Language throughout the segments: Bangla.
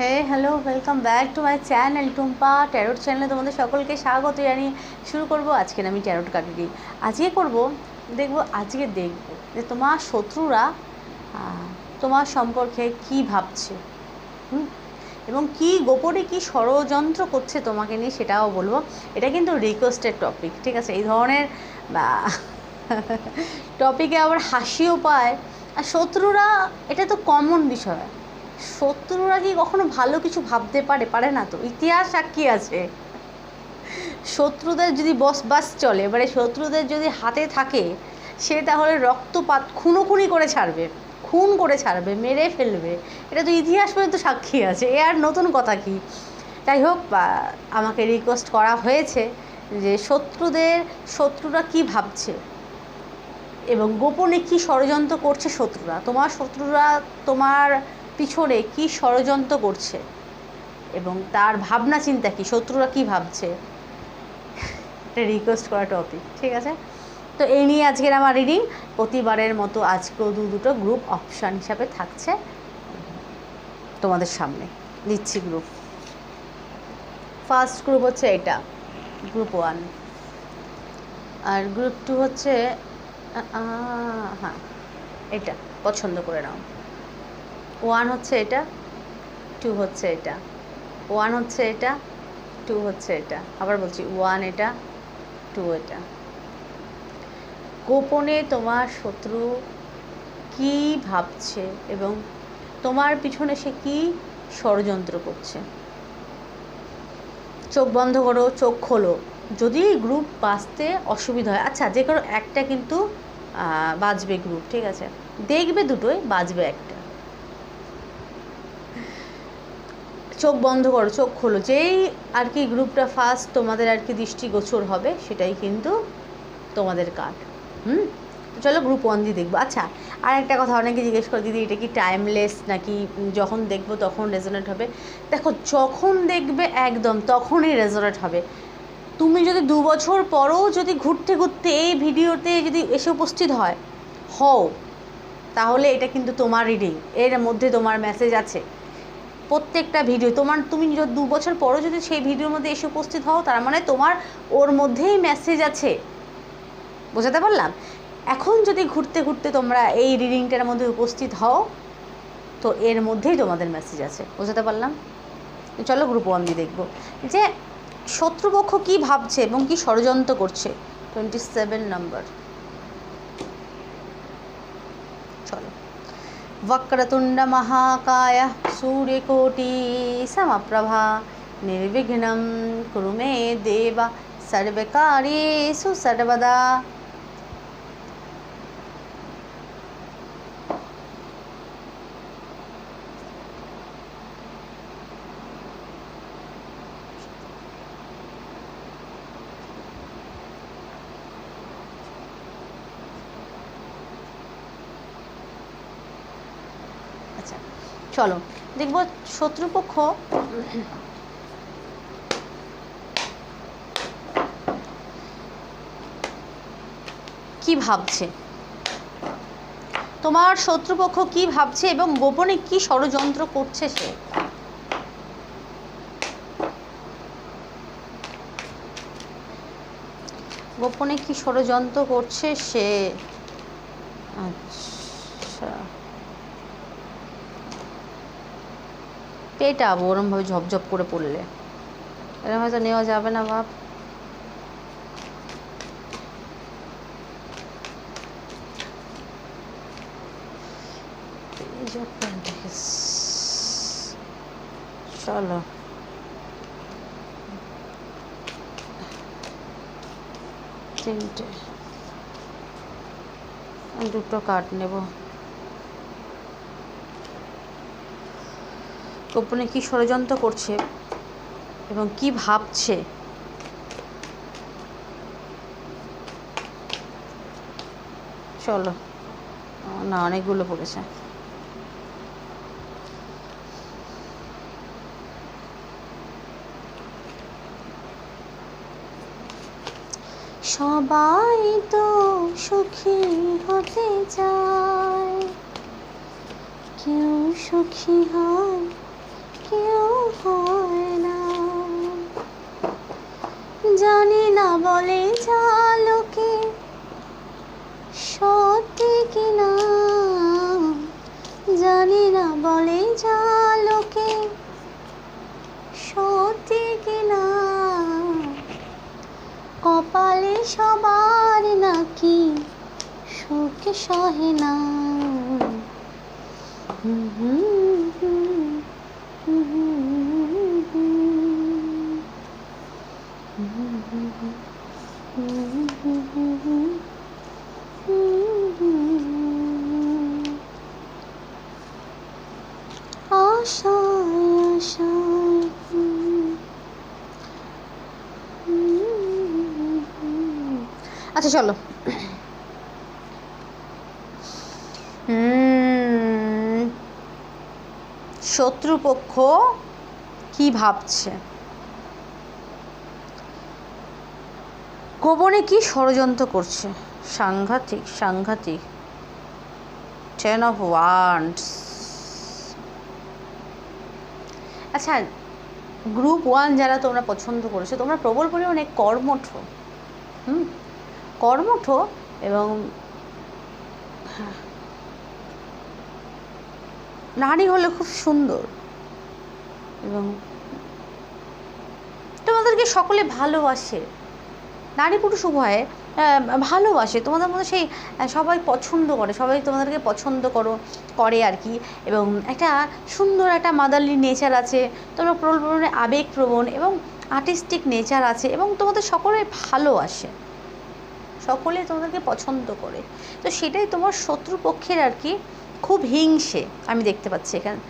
Hey hello welcome back to my channel Tumpa tarot চ্যানেলে তোমাদের সকলকে স্বাগত জানিয়ে শুরু করব। আজকে আমি ট্যারোট কার্ড রিডিং আজকে করব, দেখব, আজকে দেখব যে তোমার শত্রুরা তোমার সম্পর্কে কি ভাবছে, হুম? এবং কি গোপনে কি ষড়যন্ত্র করছে তোমাকে নিয়ে সেটাও বলব। এটা কিন্তু রিকোয়েস্টেড টপিক ঠিক আছে? এই ধরনের টপিকে আবার হাসিও পায়। আর শত্রুরা, এটা তো কমন বিষয়। শত্রুরা কি কখনো ভালো কিছু ভাবতে পারে? পারে না তো। ইতিহাস সাক্ষী আছে? শত্রুদের যদি বস বাস চলে, এবারে শত্রুদের যদি হাতে থাকে, সে তাহলে রক্তপাত খুনোখুনি করে ছাড়বে, খুন করে ছাড়বে, মেরে ফেলবে। এটা তো ইতিহাস পর্যন্ত সাক্ষী আছে। এ আর নতুন কথা কি? যাই হোক আমাকে রিকোয়েস্ট করা হয়েছে যে শত্রুদের, শত্রুরা কি ভাবছে? এবং গোপনে কি ষড়যন্ত্র করছে শত্রুরা? তোমার শত্রুরা, তোমার পিছনে কি ষড়যন্ত্র করছে? এবং তার ভাবনা চিন্তা কি? শত্রুরা কি ভাবছে? এটা রিকোয়েস্ট করা টপিক ঠিক আছে? তো এই নিয়ে আজকের আমার রিডিং প্রতিবারের মতো আজকেও দু দুটো গ্রুপ অপশান হিসাবে থাকছে তোমাদের সামনে। দিচ্ছি গ্রুপ ফার্স্ট গ্রুপ হচ্ছে এটা গ্রুপ ওয়ান আর গ্রুপ টু হচ্ছে হ্যাঁ এটা, পছন্দ করে নাও। ওয়ান হচ্ছে এটা, টু হচ্ছে এটা। ওয়ান হচ্ছে এটা, টু হচ্ছে এটা। আবার বলছি, ওয়ান এটা, টু এটা। গোপনে তোমার শত্রু কি ভাবছে এবং তোমার পিছনে সে কি ষড়যন্ত্র করছে? চোখ বন্ধ করো, চোখ খোলো। যদি গ্রুপ বাঁচতে অসুবিধা হয় আচ্ছা যে কোনো একটা কিন্তু বাজবে গ্রুপ ঠিক আছে? দেখবে দুটোই বাজবে একটা। চোখ বন্ধ করো, চোখ খোলো। যেই আর কি গ্রুপটা ফার্স্ট তোমাদের আর কি দৃষ্টিগোচর হবে, সেটাই কিন্তু তোমাদের কার্ড হুম? চলো গ্রুপ ওয়ান দিয়ে দেখব। আচ্ছা আর একটা কথা অনেকে জিজ্ঞেস করে, দিদি, এটা কি টাইমলেস নাকি যখন দেখব তখন রেজোনেট হবে? দেখো, যখন দেখবে একদম তখনই রেজোনেট হবে। তুমি যদি দু বছর পরও যদি ঘুরতে ঘুরতে এই ভিডিওতে যদি এসে উপস্থিত হয়, হও। তাহলে এটা কিন্তু তোমার রিডিং এর মধ্যে তোমার মেসেজ আছে। প্রত্যেকটা ভিডিও, তোমার তুমি যদি দু বছর পরও যদি সেই ভিডিওর মধ্যে এসে উপস্থিত হও, তার মানে তোমার ওর মধ্যেই মেসেজ আছে। বোঝাতে পারলাম? এখন যদি ঘুরতে ঘুরতে তোমরা এই রিডিংটার মধ্যে উপস্থিত হও, তো এর মধ্যেই তোমাদের মেসেজ আছে। বোঝাতে পারলাম? চলো গ্রুপ ওয়ান দিয়ে দেখব। যে শত্রুপক্ষ কী ভাবছে এবং কী ষড়যন্ত্র করছে? টোয়েন্টি সেভেন নাম্বার চলো। వక్రతుండమహాకాయ సూర్యకోటి సమప్రభ నిర్విఘ్నం కురు మే దేవ సర్వకార్యేషు సర్వదా. আচ্ছা চলো, দেখব শত্রুপক্ষ কি ভাবছে। তোমার শত্রুপক্ষ কি ভাবছে এবং গোপনে কি ষড়যন্ত্র করছে সে? গোপনে কি ষড়যন্ত্র করছে সে? আচ্ছা। পেটাবো ওরমভাবে ঝপঝপ করে পড়লে। এরকম হয়তো নেওয়া যাবে না appendix। চলো। তিনটে। দুটো কার্ড নেব। গোপনে কি ষড়যন্ত্র করছে এবং কি ভাবছে? চলো। না, অনেকগুলো পড়েছে। সবাই তো সুখী হতে চায়। কেউ সুখী হয় বলে ঝালকে সত্যি কিনা। জানি না বলে ঝালকে সত্যি কিনা। কপালে সবার নাকি সুখ সহে না। হুম হুম হুম হুম হুম হুম হুম আচ্ছা চলো। শত্রুপক্ষ কি ভাবছে? গোপনে কি ষড়যন্ত্র করছে? সাংঘাতিক সাংঘাতিক। টেন অফ ওয়ান্ডস আচ্ছা গ্রুপ ওয়ান যারা তোমরা পছন্দ করেছ, তোমরা প্রবল পরিমাণে কর্মঠ। হুম? কর্মঠ এবং নারী হলে খুব সুন্দর। এবং তোমাদেরকে সকলে ভালোবাসে। নারী পুরুষ উভয়ে ভালোবাসে। তোমাদের মধ্যে সেই সবাই পছন্দ করে, সবাই তোমাদেরকে পছন্দ করো, করে আর কি। এবং একটা সুন্দর একটা মাদারলি নেচার আছে, তোমরা প্রবল পরিমাণে আবেগপ্রবণ এবং আর্টিস্টিক নেচার আছে এবং তোমাদের সকলে ভালোবাসে। সকলে তোমাদেরকে পছন্দ করে। তো সেটাই তোমার শত্রুপক্ষের আর কি, খুব হিংসে আমি দেখতে পাচ্ছি এখানে।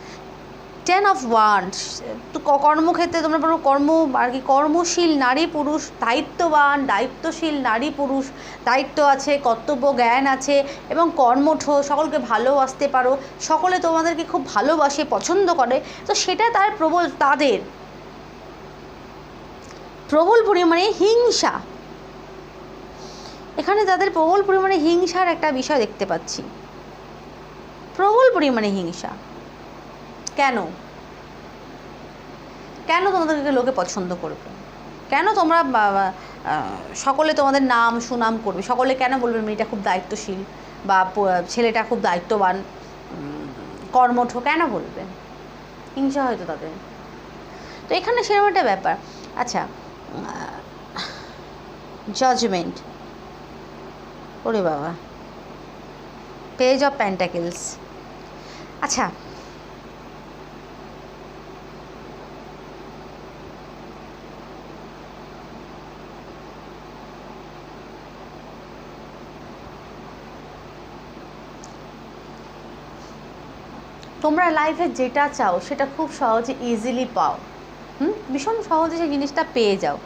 টেন অফ ওয়ান্ডস তো কর্মক্ষেত্রে তোমরা বলো, কর্ম আর কি, কর্মশীল নারী পুরুষ, দায়িত্ববান, দায়িত্বশীল নারী পুরুষ, দায়িত্ব আছে, কর্তব্য, জ্ঞান আছে এবং কর্মঠ, সকলকে ভালোবাসতে পারো। সকলে তোমাদেরকে খুব ভালোবাসে, পছন্দ করে। তো সেটা তার প্রবল, তাদের। প্রবল পরিমাণে হিংসা। এখানে তাদের প্রবল পরিমাণে হিংসার একটা বিষয় দেখতে পাচ্ছি। প্রবল পরিমাণে হিংসা। কেন? কেন তোমাদেরকে লোকে পছন্দ করবে? কেন তোমরা সকলে তোমাদের নাম, সুনাম করবে? সকলে কেন বলবে মেয়েটা খুব দায়িত্বশীল বা ছেলেটা খুব দায়িত্ববান? কর্মঠ কেন বলবে? হিংসা হয়তো তাদের। তো এখানে সেরকম একটা ব্যাপার। আচ্ছা জাজমেন্ট ওরে বাবা। পেজ অফ প্যান্টাকেলস আচ্ছা তোমরা লাইফে যেটা চাও, সেটা খুব সহজে ইজিলি পাও। হুম? ভীষণ সহজে সেই জিনিসটা পেয়ে যাও।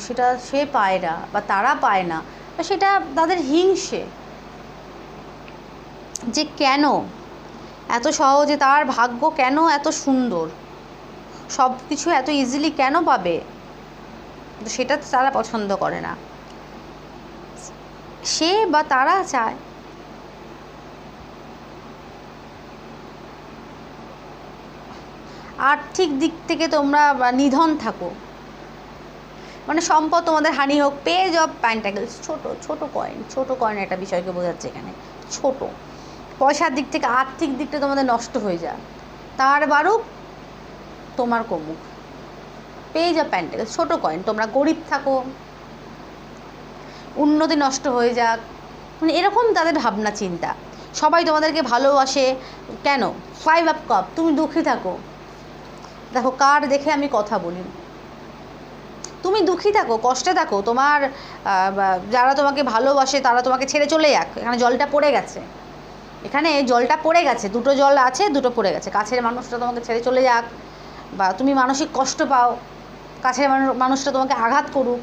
সেটা সে পায় না বা তারা পায় না সেটা তাদের হিংসে। যে কেন? এত সহজে তার ভাগ্য কেন এত সুন্দর? সব কিছু এত ইজিলি কেন পাবে? সেটা তারা পছন্দ করে না। সে বা তারা চায় আর্থিক দিক থেকে তোমরা নিধন থাকো। মানে সম্পদ তোমাদের হানি হোক পেজ অফ প্যান্টাগলস ছোট ছোট কয়েন ছোট কয়েন একটা বিষয়কে বোঝাচ্ছে এখানে। ছোট। পয়সার দিক থেকে আর্থিক দিকটা তোমাদের নষ্ট হয়ে যায়। তার বারুক তোমার কমুক। পেজ অফ প্যান্টাগলস ছোট কয়েন তোমরা গরিব থাকো। উন্নতি নষ্ট হয়ে যাক। মানে এরকম তাদের ভাবনা, চিন্তা। সবাই তোমাদেরকে ভালোবাসে। কেন? ফাইভ আপ কাপ তুমি দুঃখী থাকো। দেখো, কার দেখে আমি কথা বলি? তুমি দুঃখী থাকো, কষ্টে থাকো। তোমার যারা তোমাকে ভালোবাসে, তারা তোমাকে ছেড়ে চলে যাক। এখানে জলটা পড়ে গেছে। এখানে জলটা পড়ে গেছে। দুটো জল আছে, দুটো পড়ে গেছে। কাছের মানুষটা তোমাকে ছেড়ে চলে যাক, বা তুমি মানসিক কষ্ট পাও, কাছের মানুষটা তোমাকে আঘাত করুক,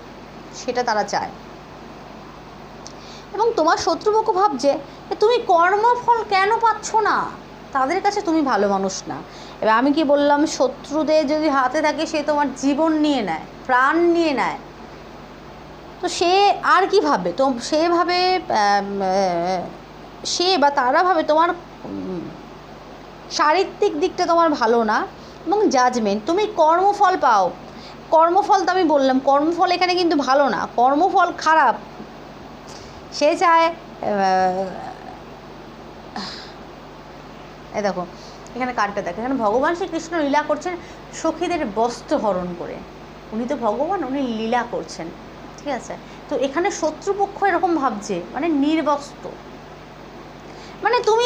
সেটা তারা চায়। এবং তোমার শত্রুপক্ষ ভাবছে তুমি কর্মফল কেন পাচ্ছ না? তাদের কাছে তুমি ভালো মানুষ না। এবার আমি কি বললাম শত্রুদের যদি হাতে থাকে সে তোমার জীবন নিয়ে নেয় প্রাণ নিয়ে নেয়। তো সে আর কি ভাবে? তো সে ভাবে আম, আহ, সে বা তারা ভাবে তোমার চারিত্রিক দিকটা তোমার ভালো না এবং জাজমেন্ট তুমি কর্মফল পাও। কর্মফল তো আমি বললাম কর্মফল এখানে কিন্তু ভালো না। কর্মফল খারাপ। সে চায় এই দেখো এখানে কার্ডটা দেখো, এখানে ভগবান শ্রীকৃষ্ণ লীলা করছেন, সখীদের বস্ত্র হরণ করে। উনি তো ভগবান, উনি লীলা করছেন, ঠিক আছে? তো এখানে শত্রুপক্ষ এরকম ভাবছে মানে নির্বস্ত্র। মানে তুমি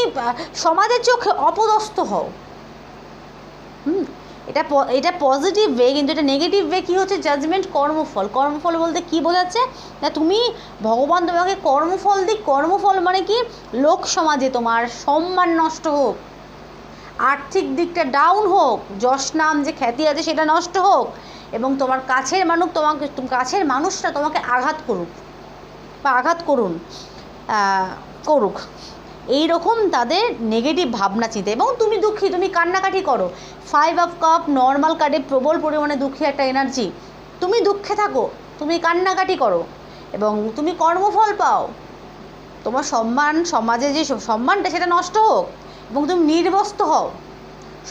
সমাজের চোখে অপদস্থ হও। হুম? এটা এটা পজিটিভ ওয়ে কিন্তু এটা নেগেটিভ ওয়ে কী হচ্ছে? জাজমেন্ট কর্মফল। কর্মফল বলতে কি বোঝাচ্ছে? না, তুমি ভগবান তোমাকে কর্মফল দিক, কর্মফল মানে কি? লোক সমাজে তোমার সম্মান নষ্ট হোক। আর্থিক দিকটা ডাউন হোক, যশ নাম যে খ্যাতি আছে সেটা নষ্ট হোক, এবং তোমার কাছের মানুষ তোমাকে তুম- কাছের মানুষরা তোমাকে আঘাত করুক বা আঘাত করুন করুক। এই রকম তাদের নেগেটিভ ভাবনা চিন্তা। এবং তুমি দুঃখী, তুমি কান্নাকাটি করো। ফাইভ অফ কাপ নর্মাল কার্ডে প্রবল পরিমাণে দুঃখী একটা এনার্জি তুমি দুঃখে থাকো, তুমি কান্নাকাটি করো, এবং তুমি কর্মফল পাও। তোমার সম্মান, সমাজে যে সম্মানটা সেটা নষ্ট হোক। এবং তুমি নির্বস্ত হও।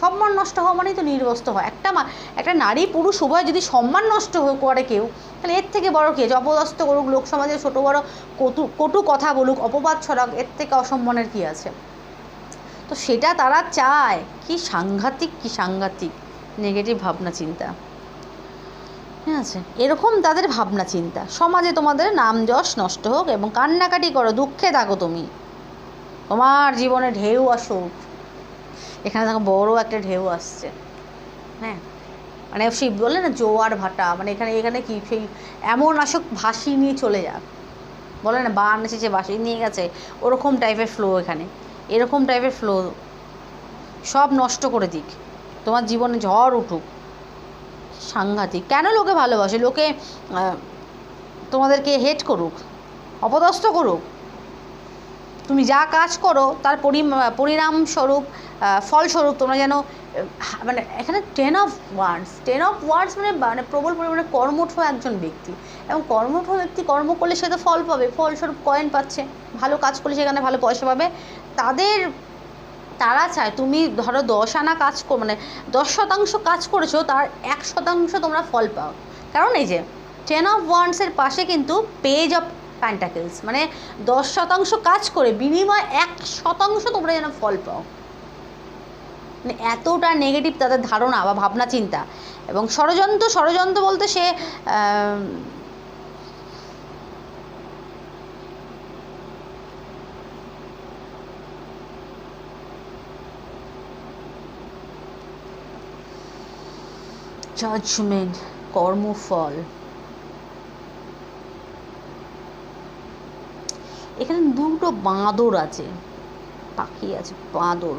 সম্মান নষ্ট হওয়া মানেই তো নির্বস্ত হয় একটা মা একটা নারী পুরুষ উভয় যদি সম্মান নষ্ট করে কেউ, তাহলে এর থেকে বড় কে? অপদস্থ করুক, লোক সমাজে ছোটো বড় কটু কটু কথা বলুক, অপবাদ ছড়াক, এর থেকে অসম্মানের কী আছে? তো সেটা তারা চায়। কি সাংঘাতিক কি সাংঘাতিক। নেগেটিভ ভাবনা চিন্তা। ঠিক আছে? এরকম তাদের ভাবনা চিন্তা। সমাজে তোমাদের নাম যশ নষ্ট হোক এবং কান্নাকাটি করো, দুঃখে থাকো তুমি। তোমার জীবনে ঢেউ আসুক। এখানে দেখো বড় একটা ঢেউ আসছে। হ্যাঁ? মানে সেই বলে না জোয়ার ভাটা মানে এখানে এখানে কি সেই এমন আসুক ভাসি নিয়ে চলে যাক। বলে না বান এসেছে ভাসিয়ে নিয়ে গেছে, ওরকম টাইপের ফ্লো এখানে। এরকম টাইপের ফ্লো সব নষ্ট করে দিক। তোমার জীবনে ঝড় উঠুক। সাংঘাতিক। কেন লোকে ভালোবাসে? লোকে তোমাদেরকে হেট করুক, অপদস্থ করুক। তুমি যা কাজ করো, তার পরি পরিণামস্বরূপ ফলস্বরূপ তোমরা যেন মানে এখানে ten of swords ten of swords মানে মানে প্রবল পরিমাণে কর্মঠ একজন ব্যক্তি। এবং কর্মঠ ব্যক্তি কর্ম করলে সে তো ফল পাবে, ফলস্বরূপ কয়েন পাচ্ছে, ভালো কাজ করলে সেখানে ভালো পয়সা পাবে। তাদের, তারা চায় তুমি ধরো দশ আনা কাজ কর মানে দশ শতাংশ কাজ করেছ, তার এক শতাংশ তোমরা ফল পাও। কারণ এই যে টেন অফ ওয়ান্সের পাশে কিন্তু পেজ অফ প্যান্টাকেলস মানে দশ শতাংশ কাজ করে বিনিময় এক শতাংশ তোমরা যেন ফল পাও। মানে এতটা নেগেটিভ তাদের ধারণা বা ভাবনা চিন্তা। এবং ষড়যন্ত্র ষড়যন্ত্র বলতে সে জাজমেন্ট কর্মফল। এখানে দুটো বাঁদর আছে। পাখি আছে, বাঁদর।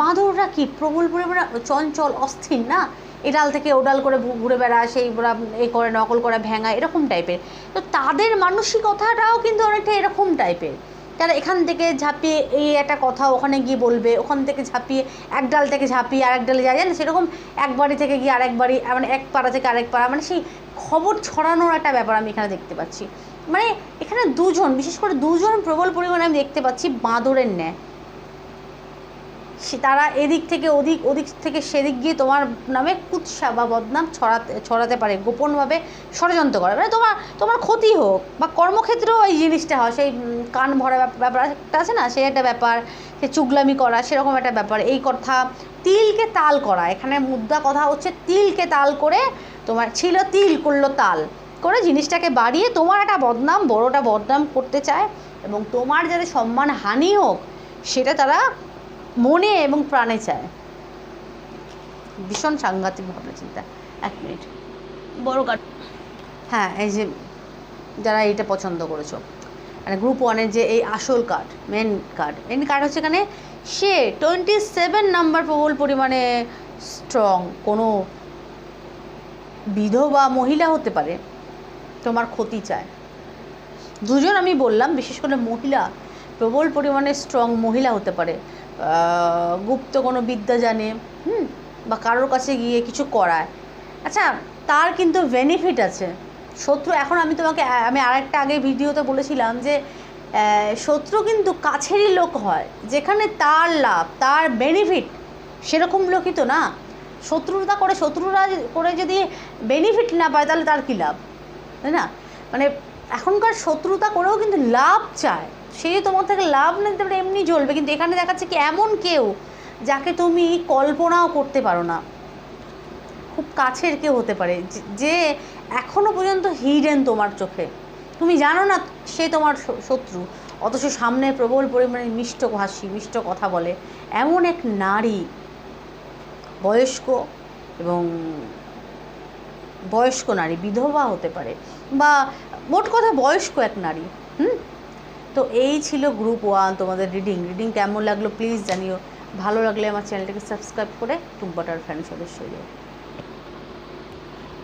বাঁদররা কি প্রবল পরিমাণে চঞ্চল, অস্থির না? এ ডাল থেকে ও ডাল করে ঘুরে বেড়ায়, সেই এ করে, নকল করে ভেঙা এরকম টাইপের। তো তাদের মানসিকতাটাও কিন্তু অনেকটা এরকম টাইপের। তারা এখান থেকে ঝাঁপিয়ে এই একটা কথা ওখানে গিয়ে বলবে, ওখান থেকে ঝাঁপিয়ে এক ডাল থেকে ঝাঁপিয়ে আরেক ডালে যায়। জানেন, সেরকম এক বাড়ি থেকে গিয়ে আরেক বাড়ি মানে এক পাড়া থেকে আরেক পাড়া মানে সেই খবর ছড়ানোর একটা ব্যাপার আমি এখানে দেখতে পাচ্ছি। মানে এখানে দুজন, বিশেষ করে দুজন প্রবল পরিমাণে আমি দেখতে পাচ্ছি বাঁদরের ন্যায়। সে তারা এদিক থেকে ওদিক ওদিক থেকে সেদিক গিয়ে তোমার নামে কুৎসা বা বদনাম ছড়াতে ছড়াতে পারে, গোপনভাবে ষড়যন্ত্র করে। মানে তোমার তোমার ক্ষতি হোক বা কর্মক্ষেত্রেও এই জিনিসটা হয়, সেই কান ভরা ব্যাপ- ব্যাপার একটা আছে না সেই একটা ব্যাপার, সে চুগলামি করা, সেরকম একটা ব্যাপার, এই কথা তিলকে তাল করা। এখানে মুদ্রা কথা হচ্ছে তিলকে তাল করে তোমার ছিল তিল করল তাল করে জিনিসটাকে বাড়িয়ে তোমার একটা বদনাম বড়টা বদনাম করতে চায় এবং তোমার যাতে সম্মান হানি হোক সেটা তারা মনে এবং প্রাণে চায়। ভীষণ সাংঘাতিক ভাবনা চিন্তা এক মিনিট। বড় কার্ড হ্যাঁ এই যে যারা এইটা পছন্দ করেছ। মানে গ্রুপ ওয়ানের যে এই আসল card main card main card হচ্ছে এখানে সে টোয়েন্টি সেভেন নাম্বার প্রবল পরিমাণে স্ট্রং কোনো বিধবা মহিলা হতে পারে, তোমার ক্ষতি চায়। দুজন আমি বললাম, বিশেষ করে মহিলা, প্রবল পরিমাণে স্ট্রং মহিলা হতে পারে। গুপ্ত কোনো বিদ্যা জানে, হুম, বা কারোর কাছে গিয়ে কিছু করায়। আচ্ছা তার কিন্তু বেনিফিট আছে। শত্রু, এখন আমি তোমাকে, আমি আরেকটা আগে ভিডিওতে বলেছিলাম যে শত্রু কিন্তু কাছেরই লোক হয়, যেখানে তার লাভ, তার বেনিফিট সেরকম লোকই তো না। শত্রুতা করে, শত্রুরা করে যদি বেনিফিট না পায়, তাহলে তার কী লাভ? তাই না? মানে এখনকার শত্রুতা করেও কিন্তু লাভ চায়। সে তোমার থেকে লাভ নিতে পারে এমনি জ্বলবে। কিন্তু এখানে দেখাচ্ছে কি এমন কেউ যাকে তুমি কল্পনাও করতে পারো না। খুব কাছের কেউ হতে পারে, যে- এখনও পর্যন্ত হিডেন তোমার চোখে। তুমি জানো না সে তোমার শত্রু। অথচ সামনে প্রবল পরিমাণে মিষ্ট হাসি, মিষ্ট কথা বলে। এমন এক নারী, বয়স্ক এবং বয়স্ক নারী, বিধবা হতে পারে বা মোট কথা বয়স্ক এক নারী, হুম? তো এই ছিল গ্রুপ ওয়ান তোমাদের রিডিং রিডিং কেমন লাগল প্লিজ জানিও। ভালো লাগলে আমার চ্যানেলটাকে সাবস্ক্রাইব করে টুম্পাটার ফ্যান সদস্য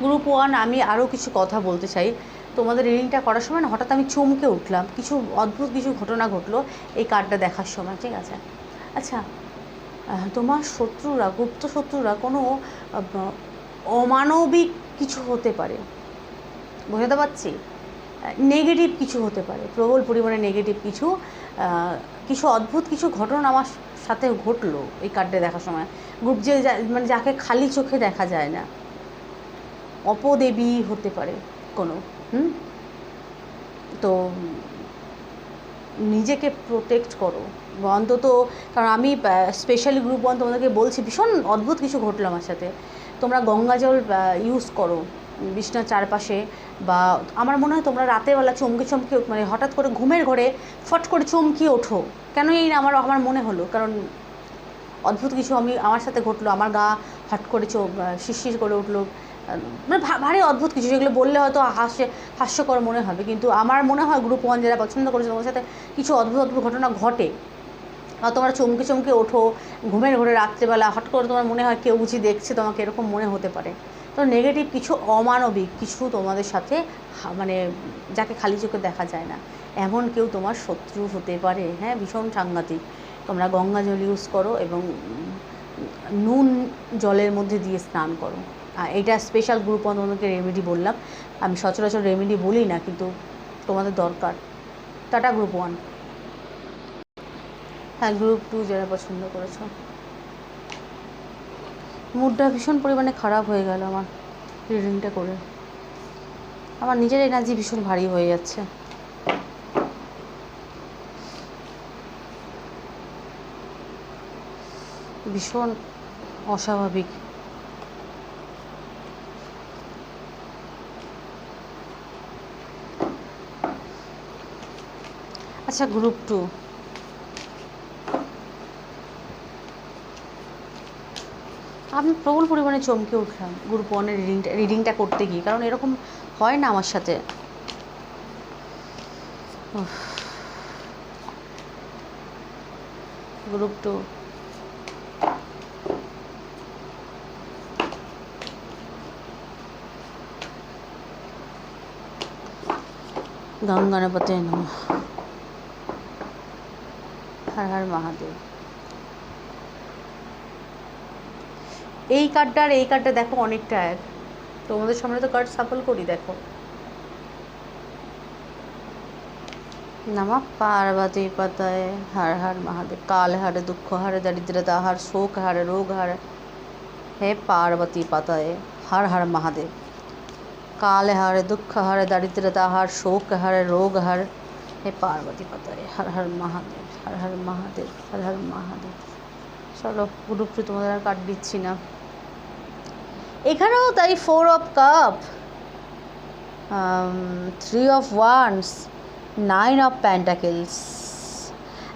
গ্রুপ ওয়ান আমি আরও কিছু কথা বলতে চাই। তোমাদের রিডিংটা করার সময় না হঠাৎ আমি চমকে উঠলাম। কিছু অদ্ভুত কিছু ঘটনা ঘটলো এই কার্ডটা দেখার সময়, ঠিক আছে? আচ্ছা তোমার শত্রুরা, গুপ্ত শত্রুরা কোনো অমানবিক কিছু হতে পারে। বোঝাতে পারছি? নেগেটিভ কিছু হতে পারে, প্রবল পরিমাণে নেগেটিভ কিছু কিছু অদ্ভুত কিছু ঘটনা আমার সাথে ঘটলো এই কার্ডটা দেখার সময়। গ্রুপ যে মানে যাকে খালি চোখে দেখা যায় না, অপদেবী হতে পারে কোনো। হুম? তো নিজেকে প্রোটেক্ট করো। অন্তত, কারণ আমি স্পেশালি গ্রুপ ওয়ান তোমাদেরকে বলছি, ভীষণ অদ্ভুত কিছু ঘটলো আমার সাথে। তোমরা গঙ্গা জল ইউজ করো, বিছনার চারপাশে, বা আমার মনে হয় তোমরা রাতেরবেলা চমকে চমকে মানে হঠাৎ করে ঘুমের ঘরে ফট করে চমকিয়ে ওঠো। কেন এই না আমার আমার মনে হলো? কারণ অদ্ভুত কিছু আমি, আমার সাথে ঘটলো। আমার গা হট করে চোখ শিরশির করে উঠল। মানে ভারী অদ্ভুত কিছু, যেগুলো বললে হয়তো হাসে হাস্যকর মনে হবে। কিন্তু আমার মনে হয় গ্রুপ ওয়ান যারা পছন্দ করেছে তোমার সাথে কিছু অদ্ভুত অদ্ভুত ঘটনা ঘটে। বা তোমরা চমকে চমকে ওঠো, ঘুমের ঘরে রাত্রেবেলা হট করে তোমার মনে হয় কেউ বুঝি দেখছে, তোমাকে এরকম মনে হতে পারে। তো নেগেটিভ কিছু অমানবিক কিছু তোমাদের সাথে মানে যাকে খালি চোখে দেখা যায় না। এমন কেউ তোমার শত্রু হতে পারে। হ্যাঁ ভীষণ সাংঘাতিক। তোমরা গঙ্গা জল ইউজ করো এবং নুন জলের মধ্যে দিয়ে স্নান করো। এটা স্পেশাল গ্রুপ ওয়ান তোমাদেরকে রেমেডি বললাম। আমি সচরাচর রেমেডি বলি না, কিন্তু তোমাদের দরকার। টাটা গ্রুপ ওয়ান হ্যাঁ গ্রুপ টু যারা পছন্দ করেছ। মুডটা ভীষণ পরিমাণে খারাপ হয়ে গেল আমার রিডিংটা করে। আমার নিজের এনার্জি ভীষণ ভারী হয়ে যাচ্ছে। ভীষণ অস্বাভাবিক। আচ্ছা গ্রুপ টু আমি প্রবল পরিমাণে চমকে উঠলাম গ্রুপ ওয়ানের রিডিংটা রিডিংটা করতে গিয়ে, কারণ এরকম হয় না আমার সাথে। গ্রুপ টু গঙ্গানপতে নম। হর হর মহাদেব। এই কার্ডটা আর এই কার্ডটা দেখো অনেকটা এক। তোমাদের সামনে তো কার্ড সাফল করি, দেখো। নমঃ পার্বতী পতয়ে হর হর মহাদেব, কাল হারে, দুঃখ হারে, দরিদ্রতা হার, শোক হারে, রোগ হারে। হে পার্বতী পতয়ে হর হর মহাদেব, কাল হারে, দুঃখ হারে, দরিদ্রতা হার, শোক হারে, রোগ হার। হে পার্বতী পতয়ে হর হর মহাদেব হর হর মহাদেব হর হর মহাদেব। চলো গ্রুপটি তোমাদের আর কাট দিচ্ছি না। এখানেও তাই four of cup three of wands nine of pentacles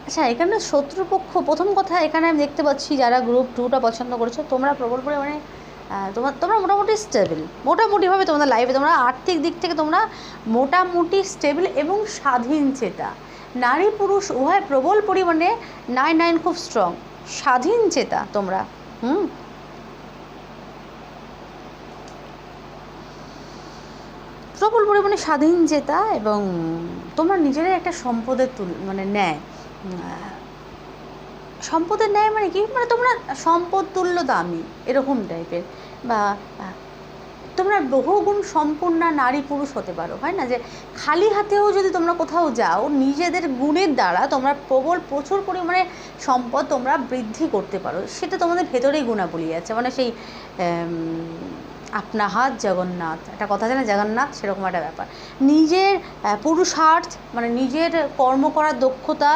আচ্ছা এখানে শত্রুপক্ষ প্রথম কথা এখানে আমি দেখতে পাচ্ছি যারা গ্রুপ টুটা পছন্দ করেছ তোমরা প্রবল পরিমাণে আহ, তোমার তোমরা মোটামুটি স্টেবল মোটামুটিভাবে তোমাদের লাইফে তোমরা আর্থিক দিক থেকে তোমরা মোটামুটি স্টেবল এবং স্বাধীন চেতা। নারী পুরুষ উভয় প্রবল পরিমাণে নাইন নাইন খুব স্ট্রং স্বাধীন চেতা তোমরা হুম? প্রবল পরিমাণে স্বাধীন চেতা এবং তোমরা নিজেরাই একটা সম্পদের তুল মানে আহ, সম্পদের ন্যায় মানে কি? মানে তোমরা সম্পদ তুল্য দামি, এরকম টাইপের বা তোমরা বহুগুণ সম্পূর্ণ নারী পুরুষ হতে পারো, হয় না? যে খালি হাতেও যদি তোমরা কোথাও যাও, নিজেদের গুণের দ্বারা তোমরা প্রবল, প্রচুর পরিমাণে সম্পদ তোমরা বৃদ্ধি করতে পারো। সেটা তোমাদের ভেতরেই গুণাবলী আছে। মানে সেই আপনা হাত জগন্নাথ। একটা কথা আছে না জগন্নাথ সেরকম একটা ব্যাপার। নিজের পুরুষার্থ মানে নিজের কর্ম করার দক্ষতা,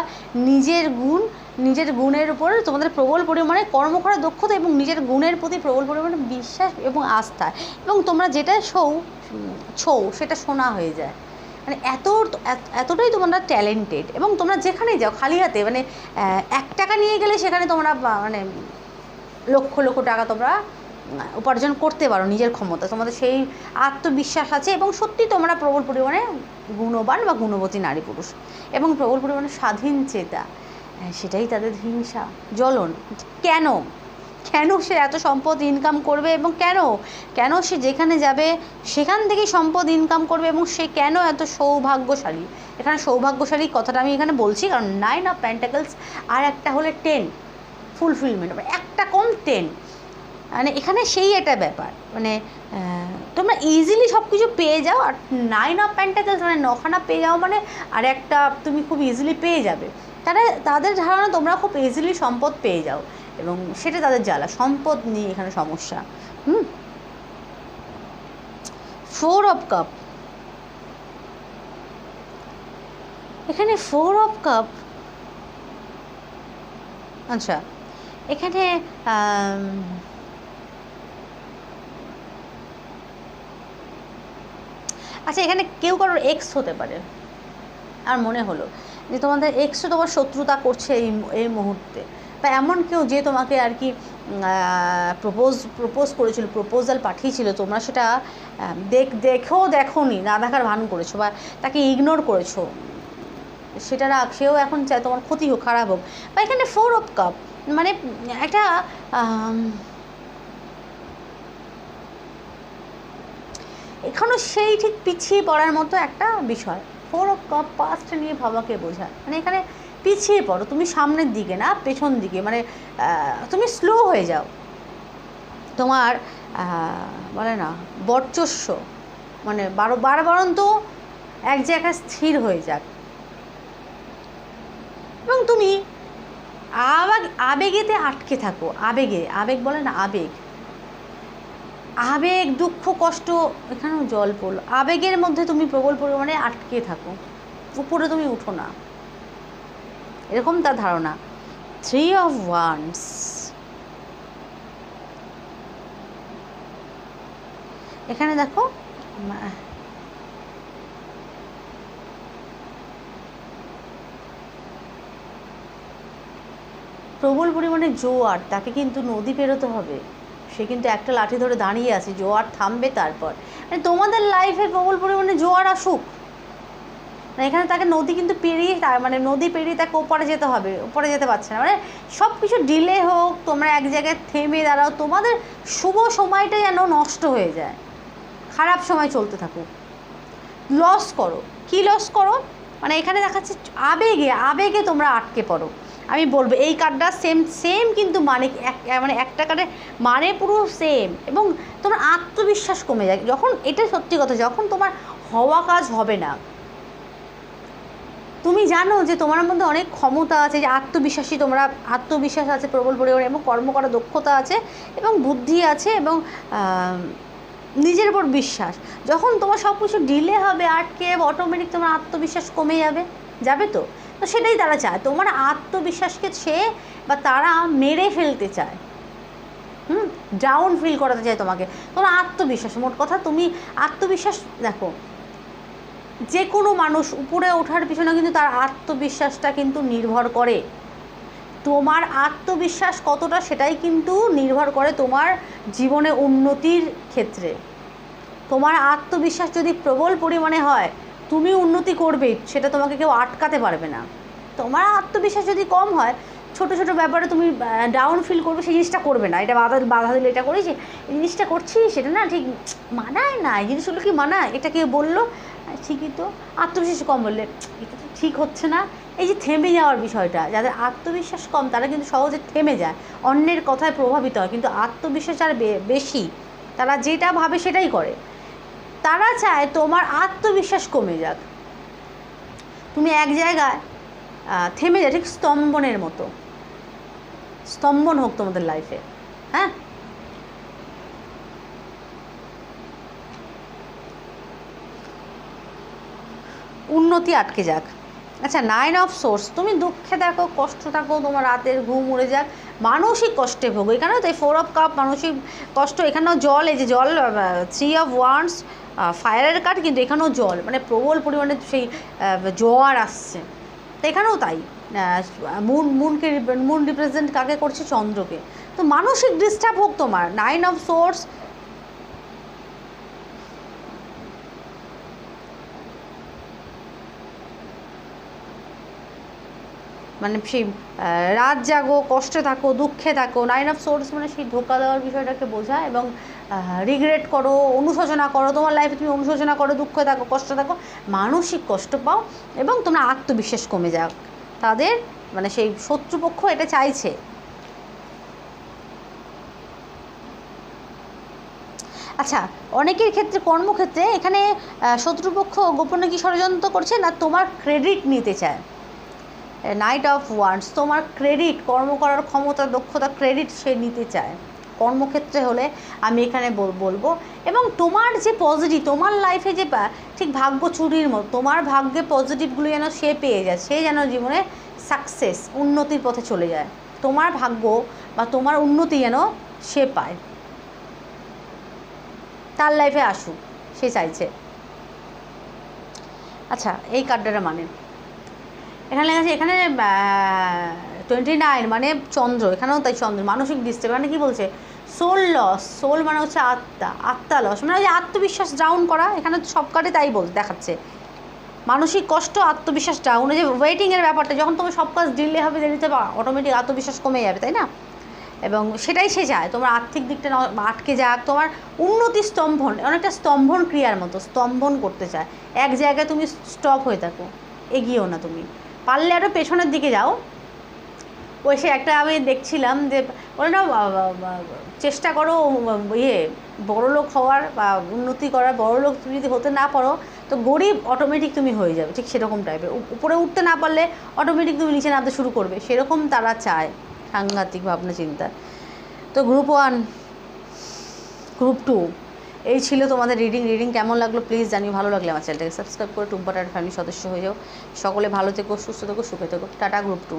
নিজের গুণ নিজের গুণের উপর তোমাদের প্রবল পরিমাণে কর্ম করার দক্ষতা এবং নিজের গুণের প্রতি প্রবল পরিমাণে বিশ্বাস এবং আস্থা। এবং তোমরা যেটা ছৌ ছৌ সেটা শোনা হয়ে যায়। মানে এত, এত- এতটাই তোমরা ট্যালেন্টেড এবং তোমরা যেখানেই যাও, খালি হাতে মানে এক টাকা নিয়ে গেলে সেখানে তোমরা মানে লক্ষ লক্ষ টাকা তোমরা উপার্জন করতে পারো নিজের ক্ষমতা। তোমাদের সেই আত্মবিশ্বাস আছে এবং সত্যি তোমরা প্রবল পরিমাণে গুণবান বা গুণবতী নারী পুরুষ এবং প্রবল পরিমাণে স্বাধীন চেতা। সেটাই তাদের হিংসা। জ্বলন। কেন? কেন সে এত সম্পদ ইনকাম করবে এবং কেন? কেন সে যেখানে যাবে, সেখান থেকেই সম্পদ ইনকাম করবে এবং সে কেন এত সৌভাগ্যশালী? এখানে সৌভাগ্যশালী কথাটা আমি এখানে বলছি, কারণ নাইন অফ প্যান্টাকলস আর একটা হলে টেন ফুলফিলমেন্ট একটা কম টেন মানে এখানে সেই একটা ব্যাপার। মানে তোমরা ইজিলি সব কিছু পেয়ে যাও, আর নাইন অফ প্যান্টাকলস মানে নখানা পেয়ে যাও মানে আর একটা তুমি খুব ইজিলি পেয়ে যাবে। তারা, তাদের ধারণা তোমরা খুব ইজিলি সম্পদ পেয়ে যাও এবং সেটা তাদের জ্বালা। সম্পদ নিয়ে এখানে সমস্যা। হুম? ফোর অফ কাপ এখানে ফোর অফ কাপ আচ্ছা এখানে আচ্ছা এখানে কেউ কারোর এক্স হতে পারে। আর মনে হলো। যে তোমাদের এক্সও তোমার শত্রুতা করছে এই এই মুহূর্তে। বা এমন কেউ যে তোমাকে আর কি প্রপোজ প্রপোজ করেছিল প্রপোজাল পাঠিয়েছিল, তোমরা সেটা দেখ, দেখেও দেখো নি না দেখার ভান করেছ বা তাকে ইগনোর করেছ, সেটা রাখ সেও এখন চায় তোমার ক্ষতি হোক, খারাপ হোক। বা এখানে ফোর অফ কাপ মানে একটা এখনও সেই ঠিক পিছিয়ে পড়ার মতো একটা বিষয়। ফোর অফ কাপ পাস্ট নিয়ে ভাবাকে বোঝায়। মানে এখানে পিছিয়ে পড়ো, তুমি সামনের দিকে না, পেছন দিকে। মানে তুমি স্লো হয়ে যাও। তোমার বলে না, বর্চস্ব। মানে বারো, বারবারন্ত এক জায়গায় স্থির হয়ে যাক। এবং তুমি আবেগ, আবেগেতে আটকে থাকো। আবেগে, আবেগ বলে না আবেগ। আবেগ, দুঃখ, কষ্ট, এখানেও জল পড়ল। আবেগের মধ্যে তুমি প্রবল পরিমাণে আটকে থাকো। উপরে তুমি উঠো না। এরকম তার ধারণা। থ্রি অফ ওয়ান্স এখানে দেখো প্রবল পরিমাণে জোয়ার, তাকে কিন্তু নদী পেরোতে হবে। সে কিন্তু একটা লাঠি ধরে দাঁড়িয়ে আছে, জোয়ার থামবে তারপর। মানে তোমাদের লাইফে প্রবল পরিমাণে জোয়ার আসুক। মানে এখানে তাকে নদী কিন্তু পেরিয়ে তার মানে নদী পেরিয়ে তাকে ওপারে যেতে হবে, ওপারে যেতে পারছে না। মানে সব কিছু ডিলে হোক, তোমরা এক জায়গায় থেমে দাঁড়াও, তোমাদের শুভ সময়টা যেন নষ্ট হয়ে যায়। খারাপ সময় চলতে থাকুক। লস করো। কি লস করো? মানে এখানে দেখাচ্ছে আবেগে আবেগে তোমরা আটকে পড়ো। আমি বলব, এই কার্ডটা সেম সেম কিন্তু মানে এক মানে একটা কার্ডের মানে পুরো সেম এবং তোমার আত্মবিশ্বাস কমে যায়। যখন এটা সত্যি কথা, যখন তোমার হওয়া কাজ হবে না, তুমি জানো যে তোমার মধ্যে অনেক ক্ষমতা আছে, যে আত্মবিশ্বাসী তোমরা, আত্মবিশ্বাস আছে প্রবল পরিমাণে এবং কর্ম করার দক্ষতা আছে এবং বুদ্ধি আছে এবং নিজের উপর বিশ্বাস। যখন তোমার সব কিছু ডিলে হবে আটকে অটোমেটিক তোমার আত্মবিশ্বাস কমে যাবে যাবে তো? তো সেটাই তারা চায়। তোমার আত্মবিশ্বাসকে সে বা তারা মেরে ফেলতে চায়। হুম? ডাউন ফিল করাতে চায় তোমাকে। তোমার আত্মবিশ্বাস, মোট কথা তুমি আত্মবিশ্বাস, দেখো যে কোনো মানুষ উপরে ওঠার পিছনে কিন্তু তার আত্মবিশ্বাসটা কিন্তু নির্ভর করে। তোমার আত্মবিশ্বাস কতটা সেটাই কিন্তু নির্ভর করে তোমার জীবনে উন্নতির ক্ষেত্রে। তোমার আত্মবিশ্বাস যদি প্রবল পরিমাণে হয় তুমি উন্নতি করবে, সেটা তোমাকে কেউ আটকাতে পারবে না। তোমার আত্মবিশ্বাস যদি কম হয়, ছোট ছোট ব্যাপারে তুমি ডাউন ফিল করবে, সেই জিনিসটা করবে না। এটা বাধা বাধা দিলে এটা করেছি এই জিনিসটা করছি সেটা না ঠিক মানায় না। এই জিনিসগুলো কি মানায়? এটা কেউ বলল? ঠিকই তো। আত্মবিশ্বাস কম বললে, এটা তো ঠিক হচ্ছে না। এই যে থেমে যাওয়ার বিষয়টা, যাদের আত্মবিশ্বাস কম, তারা কিন্তু সহজে থেমে যায়। অন্যের কথায় প্রভাবিত হয়, কিন্তু আত্মবিশ্বাস আর বেশি, তারা যেটা ভাবে সেটাই করে। তারা চায় তোমার আত্মবিশ্বাস কমে যাক। তুমি এক জায়গায় থেমে যা ঠিক স্তম্ভনের মতো। স্তম্ভন হোক তোমাদের লাইফে হ্যাঁ? উন্নতি আটকে যাক। আচ্ছা নাইন অফ সোর্স তুমি দুঃখে থাকো, কষ্ট থাকো, তোমার রাতের ঘুম উড়ে যাক। মানসিক কষ্টে ভোগো। এখানেও তাই ফোর অফ কাপ মানসিক কষ্ট, এখানেও জল, এই যে জল থ্রি অফ ওয়ান্স ফায়ারের কাঠ কিন্তু এখানেও জল মানে প্রবল পরিমাণে সেই জোয়ার আসছে। তো এখানেও তাই। মুন মুনকে মুন রিপ্রেজেন্ট কাকে করছে? চন্দ্রকে। তো মানসিক ডিস্টার্ব হোক তোমার। নাইন অফ সোর্স মানে সেই রাত জাগো, কষ্টে থাকো, দুঃখে থাকো। নাইন অফ সোর্স মানে সেই ধোকা দেওয়ার বিষয়টাকে বোঝায় এবং রিগ্রেট করো, অনুশোচনা করো, তোমার লাইফে তুমি অনুশোচনা করো, দুঃখে থাকো কষ্ট থাকো মানসিক কষ্ট পাও এবং তোমার আত্মবিশ্বাস কমে যাক তাদের মানে সেই শত্রুপক্ষ এটা চাইছে। আচ্ছা অনেকের ক্ষেত্রে, কর্মক্ষেত্রে এখানে শত্রুপক্ষ গোপনে কি ষড়যন্ত্র করছে না তোমার ক্রেডিট নিতে চায়? নাইট অফ ওয়ান্স তোমার ক্রেডিট কর্ম করার ক্ষমতা, দক্ষতা ক্রেডিট সে নিতে চায়। কর্মক্ষেত্রে হলে আমি এখানে বলব। এবং তোমার যে পজিটিভ তোমার লাইফে যে ঠিক ভাগ্য চুরির মতো, তোমার ভাগ্যে পজিটিভগুলো যেন সে পেয়ে যায়, সে যেন জীবনে সাকসেস উন্নতির পথে চলে যায়। তোমার ভাগ্য বা তোমার উন্নতি যেন সে পায়। তার লাইফে আসুক, সে চাইছে। আচ্ছা এই কার্ডটা মানে। এখানে আছে, এখানে টোয়েন্টি নাইন মানে চন্দ্র, এখানেও তাই চন্দ্র, মানসিক ডিস্টার্ব মানে কী বলছে? সোল লস সোল মানে হচ্ছে আত্মা আত্মা লস মানে যে আত্মবিশ্বাস ডাউন করা, এখানে সব কার্ডে তাই বল, দেখাচ্ছে। মানসিক কষ্ট, আত্মবিশ্বাস ডাউন যে ওয়েটিংয়ের ব্যাপারটা, যখন তোমার সব কাজ ডিলে হবে দেরিতে অটোমেটিক আত্মবিশ্বাস কমে যাবে, তাই না? এবং সেটাই সে চায়, তোমার আর্থিক দিকটা আটকে যাক, তোমার উন্নতি স্তম্ভন, অনেকটা স্তম্ভন ক্রিয়ার মতো, স্তম্ভন করতে চায়। এক জায়গায় তুমি স্টপ হয়ে থাকো, এগিয়েও না তুমি। পারলে আরও পেছনের দিকে যাও ওই সে একটা আমি দেখছিলাম যে বলে না চেষ্টা করো ইয়ে বড়লোক হওয়ার বা উন্নতি করার, বড়লোক তুমি যদি হতে না পারো, তো গরিব অটোমেটিক তুমি হয়ে যাবে, ঠিক সেরকম টাইপের উপরে উঠতে না পারলে অটোমেটিক তুমি নিচে নামতে শুরু করবে, সেরকম তারা চায়, সাংঘাতিক ভাবনা চিন্তা। তো গ্রুপ ওয়ান গ্রুপ টু এই ছিল তোমাদের রিডিং রিডিং কেমন লাগল প্লিজ জানিও, ভালো লাগলে আমার চ্যানেলটাকে সাবস্ক্রাইব করে, টুম্পাটার ফ্যামিলি সদস্য হয়ে যাও। সকলে ভালো থেকো, সুস্থ থেকো, সুখে থেকো। Tata group two